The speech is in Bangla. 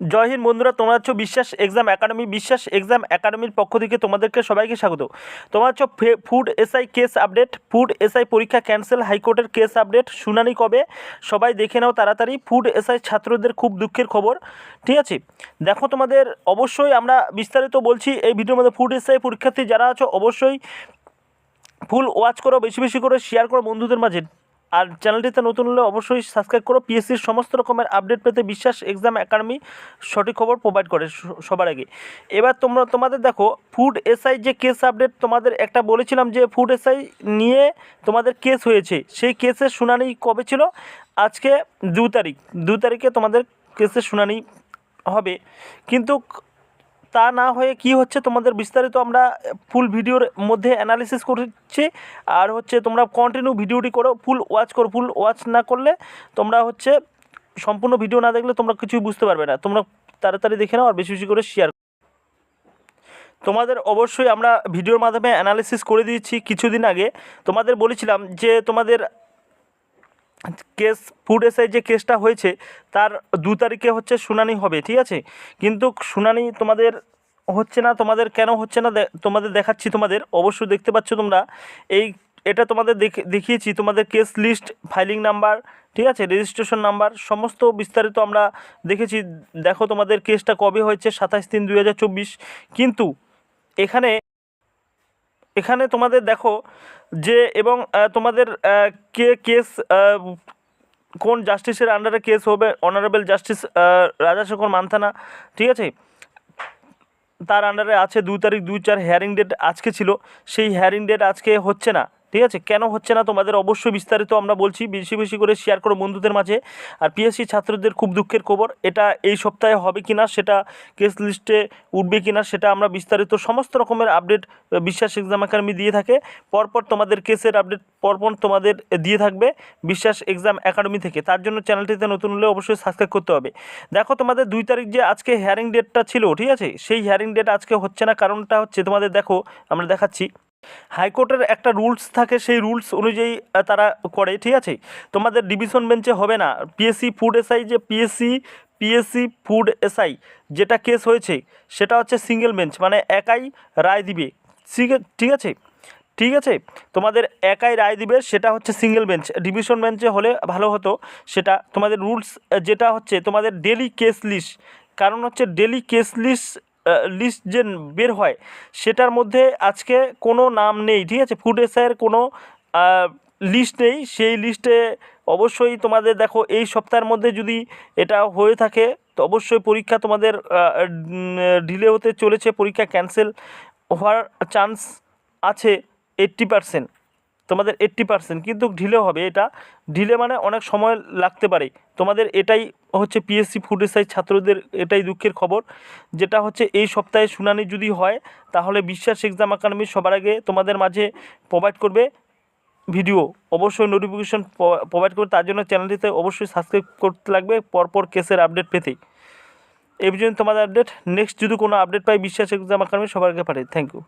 জয় হিন্দ বন্ধুরা, তোমরা হচ্ছে বিশ্বাস এক্সাম একাডেমি, বিশ্বাস এক্সাম একাডেমির পক্ষ থেকে তোমাদেরকে সবাইকে স্বাগত। তোমার হচ্ছে food SI case update, food SI পরীক্ষা ক্যান্সেল, হাইকোর্টের কেস আপডেট, শুনানি কবে? সবাই দেখে নাও তাড়াতাড়ি, ফুড এসআই ছাত্রদের খুব দুঃখের খবর, ঠিক আছে? দেখো তোমাদের, অবশ্যই আমরা বিস্তারিত বলছি এই ভিডিওর মধ্যে, ফুড এসআই পরীক্ষার্থী যারা আছো, অবশ্যই ফুল ওয়াচ করো, বেশি বেশি করে শেয়ার করো বন্ধুদের মাঝে। আর চ্যানেলটিতে নতুন হলে অবশ্যই সাবস্ক্রাইব করো। পিএসসির সমস্ত রকমের আপডেট পেতে বিশ্বাস এক্সাম একাডেমি সঠিক খবর প্রোভাইড করে সবার আগে। এবার তোমরা, তোমাদের দেখো ফুড এসআই যে কেস আপডেট তোমাদের একটা বলেছিলাম যে ফুড এসআই নিয়ে তোমাদের কেস হয়েছে। সেই কেসের শুনানি কবে ছিল? আজকে দু তারিখ। দু তারিখে তোমাদের কেসের শুনানি হবে। কিন্তু তা না হয়ে কি হচ্ছে তোমাদের বিস্তারিত আমরা ফুল ভিডিওর মধ্যে অ্যানালিসিস করছি। আর হচ্ছে তোমরা কন্টিনিউ ভিডিওটি করো ফুল ওয়াচ করো ফুল ওয়াচ না করলে তোমরা হচ্ছে সম্পূর্ণ ভিডিও না দেখলে তোমরা কিছুই বুঝতে পারবে না। তোমরা তাড়াতাড়ি দেখে নাও আর বেশি বেশি করে শেয়ার তোমাদের অবশ্যই আমরা ভিডিওর মাধ্যমে অ্যানালিসিস করে দিয়েছি কিছুদিন আগে। তোমাদের বলেছিলাম যে তোমাদের কেস ফুড এসআই যে কেসটা হয়েছে, তার দু তারিখে হচ্ছে শুনানি হবে, ঠিক আছে? কিন্তু শুনানি তোমাদের হচ্ছে না, তোমাদের কেন হচ্ছে না তোমাদের দেখাচ্ছি তোমাদের, অবশ্যই দেখতে পাচ্ছ তোমরা। এই, এটা তোমাদের দেখে, দেখিয়েছি, তোমাদের কেস লিস্ট ফাইলিং নাম্বার ঠিক আছে? রেজিস্ট্রেশন নাম্বার সমস্ত বিস্তারিত আমরা দেখেছি। দেখো তোমাদের কেসটা কবে হয়েছে সাতাশ তিন দুই কিন্তু এখানে এখানে তোমাদের দেখো যে এবং তোমাদের কে কেস কোন জাস্টিসের আন্ডারে কেস হবে? অনারেবল জাস্টিস রাজাশেখর মান্থানা, ঠিক আছে? তার আন্ডারে আছে দু তারিখ দুই চার হেয়ারিং ডেট আজকে ছিল। সেই হেয়ারিং ডেট আজকে হচ্ছে না। ঠিক আছে? কেন হচ্ছে না তোমাদের? অবশ্যই বিস্তারিত আমরা বলছি। বেশি বেশি করে শেয়ার করো বন্ধুদের মাঝে। আর পিএসসি ছাত্রদের খুব দুঃখের খবর, এটা এই সপ্তাহে হবে কি না সেটা কেস লিস্টে উঠবে কি না সেটা আমরা বিস্তারিত সমস্ত রকমের আপডেট বিশ্বাস এক্সাম একাডেমি দিয়ে থাকে। পরপর তোমাদের কেসের আপডেট পরপর তোমাদের দিয়ে থাকবে বিশ্বাস এক্সাম একাডেমি থেকে। তার জন্য চ্যানেলটিতে নতুন হলে অবশ্যই সাবস্ক্রাইব করতে হবে। দেখো তোমাদের দুই তারিখ যে আজকে হেয়ারিং ডেটটা ছিল, ঠিক আছে? সেই হেয়ারিং ডেট আজকে হচ্ছে না। কারণটা হচ্ছে তোমাদের দেখো, আমরা দেখাচ্ছি। হাইকোর্টের একটা রুলস থাকে, সেই রুলস অনুযায়ী তারা করে, ঠিক আছে? তোমাদের ডিভিশন বেঞ্চে হবে না। পিএসসি ফুড এসআই যে পিএসসি পিএসসি ফুড এসআই যেটা কেস হয়েছে, সেটা হচ্ছে সিঙ্গেল বেঞ্চ মানে একাই রায় দিবে। ঠিক আছে? ঠিক আছে? তোমাদের একাই রায় দিবে, সেটা হচ্ছে সিঙ্গেল বেঞ্চ ডিভিশন বেঞ্চে হলে ভালো হতো, সেটা তোমাদের রুলস যেটা হচ্ছে তোমাদের ডেলি কেস লিস্ট কারণ হচ্ছে ডেলি কেস লিস্ট লিস্ট যে বের হয়, সেটার মধ্যে আজকে কোনো নাম নেই, ঠিক আছে? ফুড এসআইয়ের কোনো লিস্ট নেই। সেই লিস্টে অবশ্যই তোমাদের দেখো, এই সপ্তাহের মধ্যে যদি এটা হয়ে থাকে, তো অবশ্যই পরীক্ষা তোমাদের ডিলে হতে চলেছে। পরীক্ষা ক্যান্সেল হওয়ার চান্স আছে এইট্টি পারসেন্ট তোমাদের এইট্টি পারসেন্ট কিন্তু ঢিলে হবে এটা। ঢিলে মানে অনেক সময় লাগতে পারে। তোমাদের এটাই হচ্ছে পিএসসি ফুড এসআই ছাত্রদের এটাই দুঃখের খবর। যেটা হচ্ছে এই সপ্তাহে শুনানি যদি হয়, তাহলে বিশ্বাস এক্সাম একাডেমি সবার আগে তোমাদের মাঝে প্রোভাইড করবে ভিডিও অবশ্যই নোটিফিকেশন প্রোভাইড করবে, তার জন্য চ্যানেলটিতে অবশ্যই সাবস্ক্রাইব করতে লাগবে, পরপর কেসের আপডেট পেতে এই পর্যন্ত তোমাদের আপডেট নেক্সট যদি কোনো আপডেট পাই, বিশ্বাস এক্সাম একাডেমি সবার আগে পাঠাই। Thank you